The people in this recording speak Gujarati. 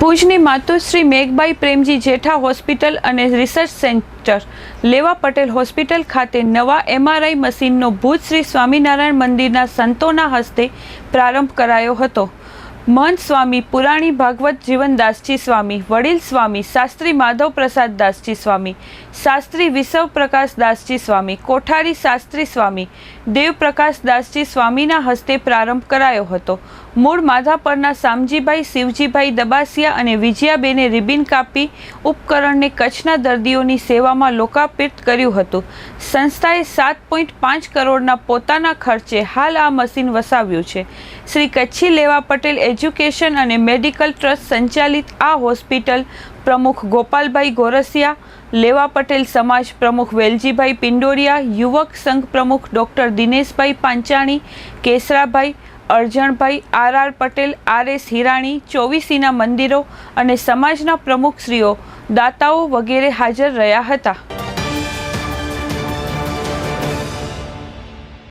ભુજની માતુશ્રી મેઘબાઈ પ્રેમજી જેઠા હોસ્પિટલ અને research centre, Leva Patel hospital ખાતે નવા એમઆરઆઈ મશીનનો ભુજ શ્રી સ્વામિનારાયણ મંદિરના સંતોના હસ્તે પ્રારંભ કરાયો હતો. મહંત સ્વામી, પુરાણી ભાગવત જીવનદાસજી સ્વામી, વડીલ સ્વામી, શાસ્ત્રી માધવ પ્રસાદ દાસજી સ્વામી, શાસ્ત્રી વિષવ પ્રકાશ દાસજી સ્વામી, કોઠારી શાસ્ત્રી સ્વામી દેવપ્રકાશ દાસજી સ્વામીના હસ્તે પ્રારંભ કરાયો હતો. મૂળ માધાપરના શામજીભાઈ શિવજીભાઈ દબાસિયા અને વિજયાબેને રિબિન કાપી ઉપકરણને કચ્છના દર્દીઓની સેવામાં લોકાર્પિત કર્યું હતું. સંસ્થાએ સાત પોઈન્ટ પાંચ કરોડના પોતાના ખર્ચે હાલ આ મશીન વસાવ્યું છે. શ્રી કચ્છી લેવા પટેલ એજ્યુકેશન અને મેડિકલ ટ્રસ્ટ સંચાલિત આ હોસ્પિટલ પ્રમુખ ગોપાલભાઈ ગોરસિયા, લેવા પટેલ સમાજ પ્રમુખ વેલજીભાઈ પિંડોરિયા, યુવક સંઘ પ્રમુખ doctor Dineshbhai Panchani, Kesrabhai Arjanbhai, R R Patel, R S Hirani, ચોવીસીના મંદિરો અને સમાજના પ્રમુખશ્રીઓ, દાતાઓ વગેરે હાજર રહ્યા હતા.